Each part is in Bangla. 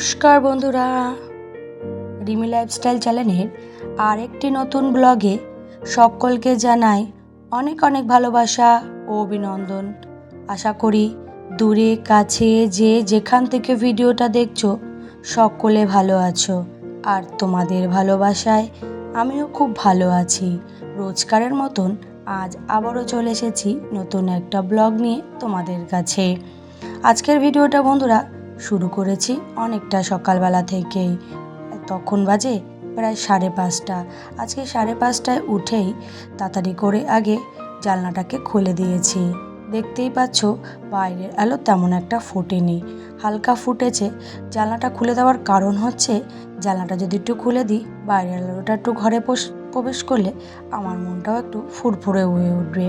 নমস্কার বন্ধুরা। রিমি লাইফস্টাইল চ্যানেলের আরেকটি নতুন ব্লগে সকলকে জানাই অনেক অনেক ভালোবাসা ও অভিনন্দন। আশা করি দূরে, কাছে, যে যেখান থেকে ভিডিওটা দেখছ, সকলে ভালো আছো। আর তোমাদের ভালোবাসায় আমিও খুব ভালো আছি। রোজকারের মতন আজ আবারও চলে এসেছি নতুন একটা ব্লগ নিয়ে তোমাদের কাছে। আজকের ভিডিওটা বন্ধুরা শুরু করেছি অনেকটা সকালবেলা থেকেই। তখন বাজে প্রায় সাড়ে পাঁচটা। আজকে সাড়ে পাঁচটায় উঠেই তাড়াতাড়ি করে আগে জানলাটাকে খুলে দিয়েছি। দেখতেই পাচ্ছ বাইরের আলো তেমন একটা ফোটেনি। হালকা ফুটেছে। জানলাটা খুলে দেওয়ার কারণ হচ্ছে, জানলাটা যদি একটু খুলে দিই, বাইরের আলোটা একটু ঘরে প্রবেশ করলে আমার মনটাও একটু ফুরফুরে হয়ে উঠবে।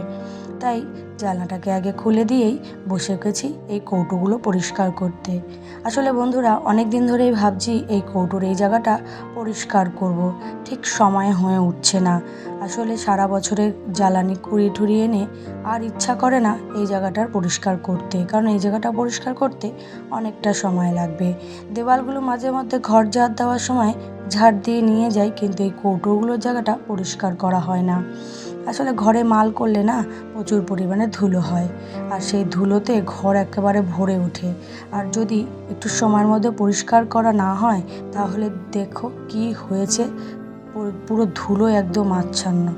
তাই জানলাটাকে আগে খুলে দিয়েই বসে গেছি এই কৌটোগুলো পরিষ্কার করতে। আসলে বন্ধুরা অনেক দিন ধরেই ভাবছি এই কৌটোর এই জায়গাটা পরিষ্কার করব। ঠিক সময় হয়ে উঠছে না। আসলে সারা বছরে জ্বালানি কুড়ি টুড়ি এনে আর ইচ্ছা করে না এই জায়গাটার পরিষ্কার করতে। কারণ এই জায়গাটা পরিষ্কার করতে অনেকটা সময় লাগবে। দেওয়ালগুলো মাঝে মধ্যে ঘর ঝাড় দেওয়ার সময় ঝাড় দিয়ে নিয়ে যাই, কিন্তু এই কৌটোগুলোর জায়গাটা পরিষ্কার করা হয় না। আসলে ঘরে মাল করলে না প্রচুর পরিমাণে ধুলো হয়। আর সেই ধুলোতে ঘর একেবারে ভরে ওঠে। আর যদি একটু সময়ের মধ্যে পরিষ্কার করা না হয়, তাহলে দেখো কি হয়েছে। পুরো- ধুলো একদম আচ্ছন্ন।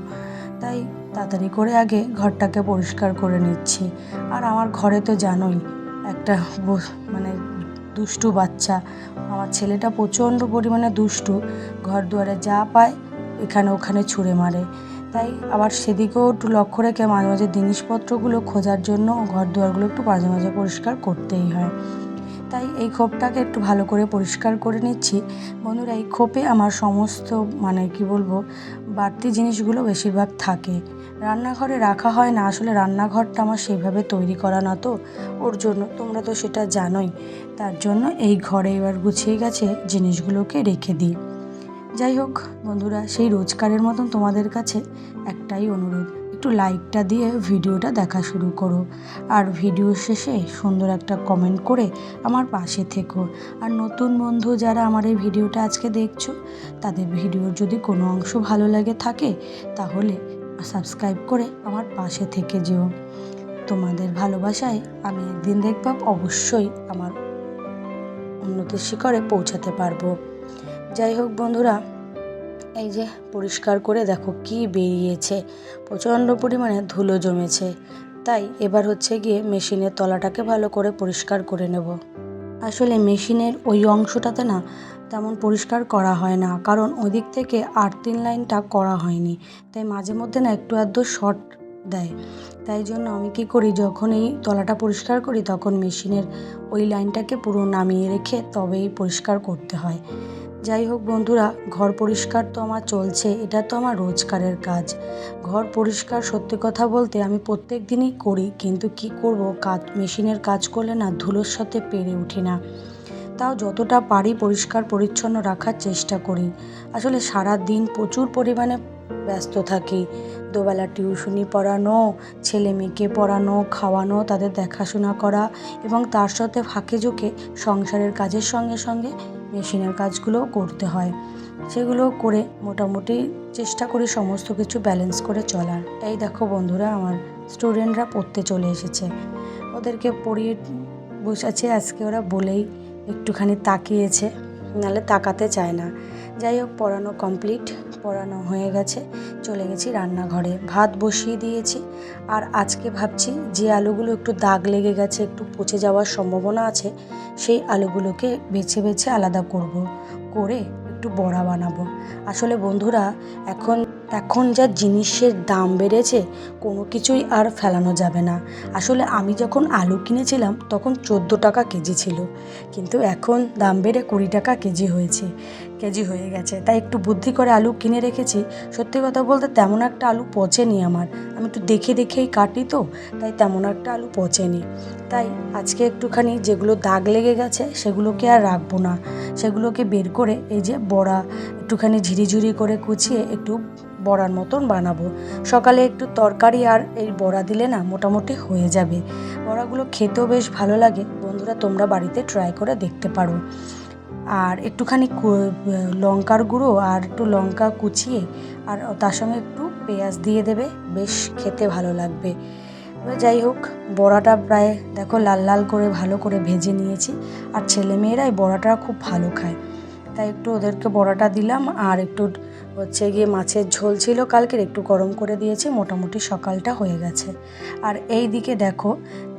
তাই তাড়াতাড়ি করে আগে ঘরটাকে পরিষ্কার করে নিচ্ছি। আর আমার ঘরে তো জানোই, একটা মানে দুষ্টু বাচ্চা। আমার ছেলেটা প্রচণ্ড পরিমাণে দুষ্টু। ঘর দুয়ারে যা পায় এখানে ওখানে ছুঁড়ে মারে। তাই আবার সেদিকেও একটু লক্ষ্য রেখে মাঝে মাঝে জিনিসপত্রগুলো খোঁজার জন্য ঘর দুয়ারগুলো একটু মাঝে মাঝে পরিষ্কার করতেই হয়। তাই এই খোপটাকে একটু ভালো করে পরিষ্কার করে নিচ্ছি। বন্ধুরা, এই খোপে আমার সমস্ত মানে কি বলব, বাড়তি জিনিসগুলো বেশিরভাগ থাকে। রান্নাঘরে রাখা হয় না, আসলে রান্নাঘরটা আমার সেইভাবে তৈরি করা না তো, ওর জন্য। তোমরা তো সেটা জানোই। তার জন্য এই ঘরে এবার গুছিয়ে গেছে জিনিসগুলোকে রেখে দিই। যাই হোক বন্ধুরা, সেই রোজকারের মতন তোমাদের কাছে একটাই অনুরোধ। একটু লাইকটা দিয়ে ভিডিওটা দেখা শুরু করো। আর ভিডিও শেষে সুন্দর একটা কমেন্ট করে আমার পাশে থেকো। আর নতুন বন্ধু যারা আমার এই ভিডিওটা আজকে দেখছ, তাদের ভিডিওর যদি কোনো অংশ ভালো লাগে থাকে, তাহলে সাবস্ক্রাইব করে আমার পাশে থেকে যেও। তোমাদের ভালোবাসায় আমি একদিন দেখব, অবশ্যই আমার উন্নতির শিখরে পৌঁছাতে পারব। যাই হোক বন্ধুরা, এই যে পরিষ্কার করে দেখো কি বেরিয়েছে। প্রচণ্ড পরিমাণে ধুলো জমেছে। তাই এবার হচ্ছে গিয়ে মেশিনের তলাটাকে ভালো করে পরিষ্কার করে নেব। আসলে মেশিনের ওই অংশটাতে না তেমন পরিষ্কার করা হয় না, কারণ ওদিক থেকে আর্থিন লাইনটা করা হয়নি। তাই মাঝে মধ্যে না একটু আধটু শর্ট দেয়। তাই জন্য আমি কি করি, যখন এই তলাটা পরিষ্কার করি, তখন মেশিনের ওই লাইনটাকে পুরো নামিয়ে রেখে তবেই পরিষ্কার করতে হয়। যাই হোক বন্ধুরা, ঘর পরিষ্কার তো আমার চলছে, এটা তো আমার রোজকারের কাজ। ঘর পরিষ্কার সত্যি কথা বলতে আমি প্রত্যেক দিনই করি, কিন্তু কি করব? কাজ, মেশিনের কাজ করলে না ধুলোর সাথে পেরে উঠি না। তাও যতটা পারি পরিষ্কার পরিচ্ছন্ন রাখার চেষ্টা করি। আসলে সারা দিন প্রচুর পরিমাণে ব্যস্ত থাকি। দুবেলা টিউশনি পড়ানো, ছেলে মেয়েকে পড়ানো, খাওয়ানো, তাদের দেখাশোনা করা এবং তার সাথে ফাঁকে ঝুঁকে সংসারের কাজের সঙ্গে সঙ্গে মেশিনের কাজগুলো করতে হয়। সেগুলো করে মোটামুটি চেষ্টা করি সমস্ত কিছু ব্যালেন্স করে চলার। এই দেখো বন্ধুরা, আমার স্টুডেন্টরা পড়তে চলে এসেছে। ওদেরকে পড়িয়ে বসেছে, আজকে ওরা বলেই একটুখানি তাকিয়েছে, নাহলে তাকাতে চায় না। যাই হোক, পড়ানো কমপ্লিট পড়ানো হয়ে গেছে। চলে গেছি রান্নাঘরে। ভাত বসিয়ে দিয়েছি। আর আজকে ভাবছি যে আলুগুলো একটু দাগ লেগে গেছে, একটু পচে যাওয়ার সম্ভাবনা আছে, সেই আলুগুলোকে বেছে বেছে আলাদা করব। করে একটু বড়া বানাবো। আসলে বন্ধুরা, এখন এখন যা জিনিসের দাম বেড়েছে, কোনো কিছুই আর ফেলানো যাবে না। আসলে আমি যখন আলু কিনেছিলাম, তখন চোদ্দ টাকা কেজি ছিল। কিন্তু এখন দাম বেড়ে কুড়ি টাকা কেজি হয়েছে, কেজি হয়ে গেছে। তাই একটু বুদ্ধি করে আলু কিনে রেখেছি। সত্যি কথা বলতে তেমন একটা আলু পচেনি আমার। আমি একটু দেখে দেখেই কাটি তো, তাই তেমন একটা আলু পচেনি। তাই আজকে একটুখানি যেগুলো দাগ লেগে গেছে, সেগুলোকে আর রাখব না। সেগুলোকে বের করে এই যে বড়া একটুখানি ঝিরিঝিরি করে কুচিয়ে একটু বড়ার মতন বানাবো। সকালে একটু তরকারি আর এই বড়া দিলে না মোটামুটি হয়ে যাবে। বড়াগুলো খেতেও বেশ ভালো লাগে। বন্ধুরা, তোমরা বাড়িতে ট্রাই করে দেখতে পারো। আর একটুখানি লঙ্কার গুঁড়ো আর একটু লঙ্কা কুচিয়ে আর তার সঙ্গে একটু পেঁয়াজ দিয়ে দেবে। বেশ খেতে ভালো লাগবে। যাই হোক, বড়াটা প্রায় দেখো লাল লাল করে ভালো করে ভেজে নিয়েছি। আর ছেলেমেয়েরা এই বড়াটা খুব ভালো খায়। তাই একটু ওদেরকে বড়াটা দিলাম আর একটু হচ্ছে গিয়ে মাছের ঝোল ছিল কালকের, একটু গরম করে দিয়েছি, মোটামুটি সকালটা হয়ে গেছে। আর এই দিকে দেখো,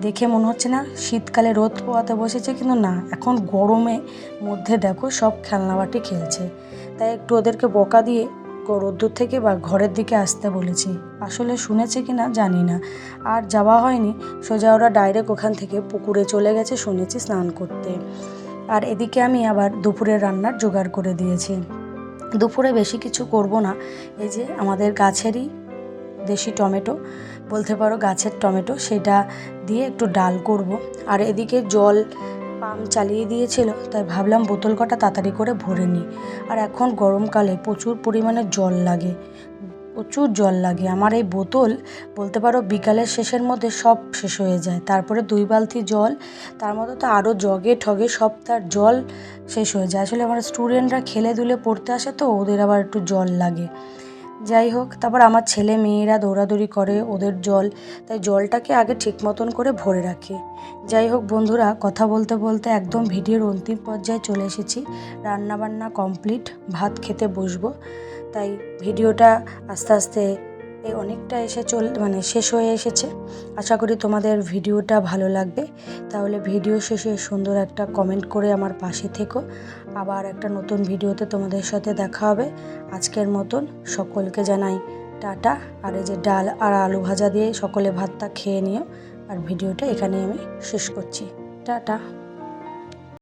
দেখে মনে হচ্ছে না শীতকালে রোদ পোয়াতে বসেছে, কিন্তু না, এখন গরমে মধ্যে দেখো সব খেলনাবাটি খেলছে। তাই একটু ওদেরকে বকা দিয়ে রোদ্দুর থেকে বা ঘরের দিকে আসতে বলেছি। আসলে শুনেছে কি না জানি না। আর যাওয়া হয়নি। সোজা ওরা ডাইরেক্ট ওখান থেকে পুকুরে চলে গেছে, শুনেছি স্নান করতে। আর এদিকে আমি আবার দুপুরের রান্নার জোগাড় করে দিয়েছি। দুপুরে বেশি কিছু করব না। এই যে আমাদের গাছেরই দেশি টমেটো, বলতে পারো গাছের টমেটো, সেটা দিয়ে একটু ডাল করব। আর এদিকে জল পাম্প চালিয়ে দিয়েছিল, তাই ভাবলাম বোতল কটা তাড়াতাড়ি করে ভরে নিই। আর এখন গরমকালে প্রচুর পরিমাণে জল লাগে, প্রচুর জল লাগে। আমার এই বোতল, বলতে পারো বিকালের শেষের মধ্যে সব শেষ হয়ে যায়। তারপরে দুই বালতি জল, তার মধ্যে তো আরও জগে ঠগে সব তার জল শেষ হয়ে যায়। আসলে আমার স্টুডেন্টরা খেলে দুলে পড়তে আসে তো, ওদের আবার একটু জল লাগে। যাই হোক, তারপর আমার ছেলে মেয়েরা দৌড়াদৌড়ি করে ওদের জল, তাই জলটাকে আগে ঠিক মতন করে ভরে রাখে। যাই হোক বন্ধুরা, কথা বলতে বলতে একদম ভিডিওর অন্তিম পর্যায়ে চলে এসেছি। রান্নাবান্না কমপ্লিট, ভাত খেতে বসবো, তাই ভিডিওটা আস্তে আস্তে এই অনেকটা এসে চল মানে শেষ হয়ে এসেছে। আশা করি তোমাদের ভিডিওটা ভালো লাগবে। তাহলে ভিডিও শেষে সুন্দর একটা কমেন্ট করে আমার পাশে থেকো। আবার একটা নতুন ভিডিওতে তোমাদের সাথে দেখা হবে। আজকের মতন সকলকে জানাই টাটা। আর এই যে ডাল আর আলু ভাজা দিয়ে সকলে ভাতটা খেয়ে নিও। আর ভিডিওটা এখানে আমি শেষ করছি। টাটা।